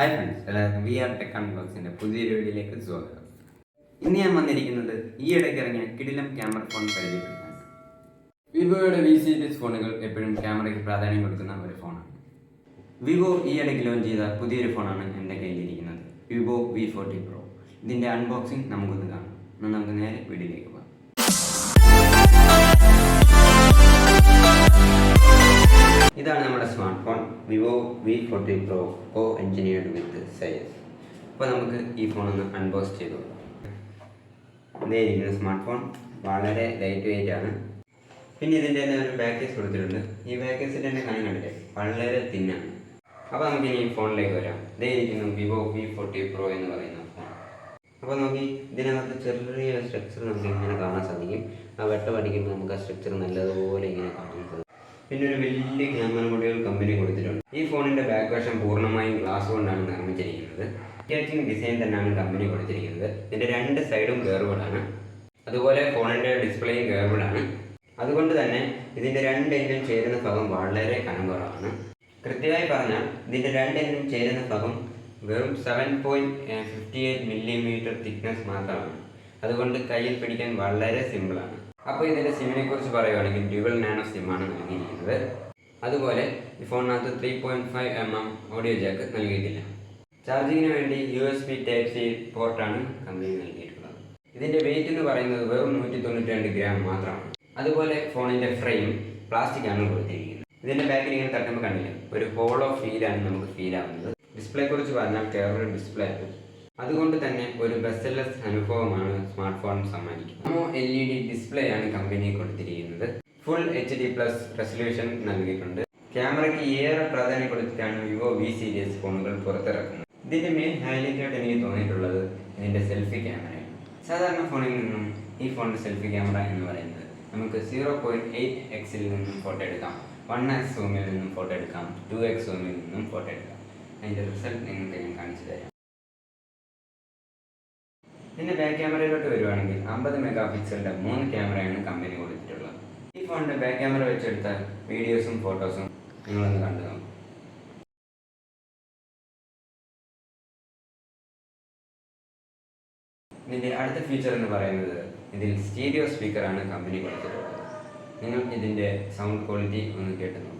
Hi friends എല്ലാവർക്കും V R tech അൺബോക്സിന്റെ പുതിയൊരു വീഡിയോയിലേക്ക് സ്വാഗതം. ഇന്ന് ഞാൻ വന്നിരിക്കുന്നത് ഈ ഇടയ്ക്ക് ഇറങ്ങിയ കിടിലം ക്യാമറ ഫോൺ പരിചയപ്പെടുത്താൻ. വിവോയുടെ വി സീരീസ് ഫോണുകൾ എപ്പോഴും ക്യാമറയ്ക്ക് പ്രാധാന്യം കൊടുക്കുന്ന ഒരു ഫോണാണ് വിവോ ഈ ഇടയ്ക്ക് ലോഞ്ച് ചെയ്ത പുതിയൊരു ഫോണാണ് എന്റെ കയ്യിലിരിക്കുന്നത്. വിവോ വി ഫോർട്ടി പ്രോ ഇതിന്റെ അൺബോക്സിംഗ് നമുക്കൊന്ന് കാണാം. എന്നാൽ നമുക്ക് നേരെ വീഡിയോയിലേക്ക് പോകാം. Vivo V forty pro co-engineered with science അപ്പോൾ നമുക്ക് ഈ ഫോൺ ഒന്ന് അൺബോക്സ് ചെയ്തു. ഇതേ ഇരിക്കുന്ന സ്മാർട്ട് ഫോൺ വളരെ ലൈറ്റ് വെയിറ്റ് ആണ്. പിന്നെ ഇതിന്റെ തന്നെ ഒരു പാക്കേജ് കൊടുത്തിട്ടുണ്ട്. ഈ പാക്കേജിന്റെ തന്നെ കാര്യം കണ്ടില്ലേ? വളരെ തിന്നാണ് അപ്പോൾ നമുക്ക് ഇനി ഫോണിലേക്ക് വരാം. ഇതേ ഇരിക്കുന്നു വിവോ വി ഫോർട്ടി പ്രോ എന്ന് പറയുന്ന അപ്പോൾ നോക്കി ഇതിനകത്ത് ചെറിയ സ്ട്രക്ചർ നമുക്ക് ഇങ്ങനെ കാണാൻ സാധിക്കും. ആ വെട്ടം അടിക്കുമ്പോൾ നമുക്ക് ആ സ്ട്രക്ചർ നല്ലതുപോലെ ഇങ്ങനെ കാണാൻ സാധിക്കും. പിന്നെ ഒരു വലിയ ക്യാമറ മൊഡ്യൂൾ കമ്പനി കൊടുത്തിട്ടുണ്ട്. ഈ ഫോണിന്റെ ബാക്ക് വശം പൂർണമായും ഗ്ലാസ് കൊണ്ടാണ് നിർമ്മിച്ചിരിക്കുന്നത്. ക്യാച്ചിങ് ഡിസൈൻ തന്നെയാണ് കമ്പനി കൊടുത്തിരിക്കുന്നത്. ഇതിന്റെ രണ്ട് സൈഡും കേർവുകളാണ് അതുപോലെ ഫോണിന്റെ ഡിസ്പ്ലേയും കേർവുകളാണ് അതുകൊണ്ട് തന്നെ ഇതിന്റെ രണ്ട് എൻഡും ചേരുന്ന ഭാഗം വളരെ കനം കുറവാണ് കൃത്യമായി പറഞ്ഞാൽ ഇതിന്റെ രണ്ട് എൻഡും ചേരുന്ന ഭാഗം വെറും seven point fifty eight millimetre thickness മാത്രമാണ്. അതുകൊണ്ട് കയ്യിൽ പിടിക്കാൻ വളരെ സിമ്പിളാണ്. അപ്പോൾ ഇതിന്റെ സിമ്മിനെ കുറിച്ച് പറയുകയാണെങ്കിൽ ഡ്യുവൽ നാനോ സിമ്മാണ് നൽകിയിരിക്കുന്നത്. അതുപോലെ ഈ ഫോണിനകത്ത് three point five M M audio jack നൽകിയിട്ടില്ല. ചാർജിങ്ങിന് വേണ്ടി U S B type C പോർട്ടാണ് company നൽകിയിട്ടുള്ളത്. ഇതിന്റെ വെയിറ്റ് എന്ന് പറയുന്നത് വെറും നൂറ്റി തൊണ്ണൂറ്റി രണ്ട് ഗ്രാം മാത്രമാണ്. അതുപോലെ ഫോണിന്റെ ഫ്രെയിം പ്ലാസ്റ്റിക് ആണ് കൊടുത്തിരിക്കുന്നത്. ഇതിന്റെ ബാക്കിൽ ഇങ്ങനെ തട്ടുമ്പോൾ കണ്ടില്ല? ഒരു ഹോളോ ഫീലാണ് നമുക്ക് ഫീൽ ആവുന്നത്. ഡിസ്പ്ലേ കുറിച്ച് പറഞ്ഞാൽ കേരള ഡിസ്പ്ലേ അതുകൊണ്ട് തന്നെ ഒരു ബെസ്സലെസ് അനുഭവമാണ് സ്മാർട്ട് ഫോൺ സമ്മാനിക്കുന്നത്. നമോ എൽ ഇ ഡി ഡിസ്പ്ലേ ആണ് കമ്പനി കൊടുത്തിരിക്കുന്നത്. Full H D plus resolution നൽകിയിട്ടുണ്ട്. ക്യാമറയ്ക്ക് ഏറെ പ്രാധാന്യം കൊടുത്തിട്ടാണ് വിവോ വി സീരീസ് ഫോണുകൾ പുറത്തിറക്കുന്നത്. ഇതിന്റെ മെയിൻ ഹൈലൈറ്റ് ആയിട്ട് എനിക്ക് തോന്നിയിട്ടുള്ളത് ഇതിന്റെ സെൽഫി ക്യാമറയാണ് സാധാരണ ഫോണിൽ നിന്നും ഈ ഫോണിന്റെ സെൽഫി ക്യാമറ എന്ന് പറയുന്നത് നമുക്ക് സീറോ പോയിന്റ് എയ്റ്റ് എക്സിൽ നിന്നും ഫോട്ടോ എടുക്കാം. വൺ എക്സ് സൂമിൽ നിന്നും ഫോട്ടോ എടുക്കാം. ടു എക്സ് സൂമിൽ നിന്നും ഫോട്ടോ എടുക്കാം. അതിന്റെ റിസൾട്ട് നിങ്ങൾക്ക് ഞാൻ കാണിച്ചു തരാം. പിന്നെ ബാക്ക് ക്യാമറയിലോട്ട് വരുവാണെങ്കിൽ അമ്പത് മെഗാ പിക്സലിന്റെ മൂന്ന് ക്യാമറയാണ് കമ്പനി കൊടുത്തിട്ടുള്ളത്. ഈ ഫോണിന്റെ ബാക്ക് ക്യാമറ വെച്ചെടുത്ത വീഡിയോസും ഫോട്ടോസും നിങ്ങളൊന്ന് കണ്ടു നോക്കും. ഇതിന്റെ അടുത്ത ഫീച്ചർ എന്ന് പറയുന്നത് ഇതിൽ സ്റ്റീരിയോ സ്പീക്കറാണ് കമ്പനി കൊടുത്തിട്ടുള്ളത്. നിങ്ങൾ ഇതിന്റെ സൗണ്ട് ക്വാളിറ്റി ഒന്ന് കേട്ടു നോക്കും.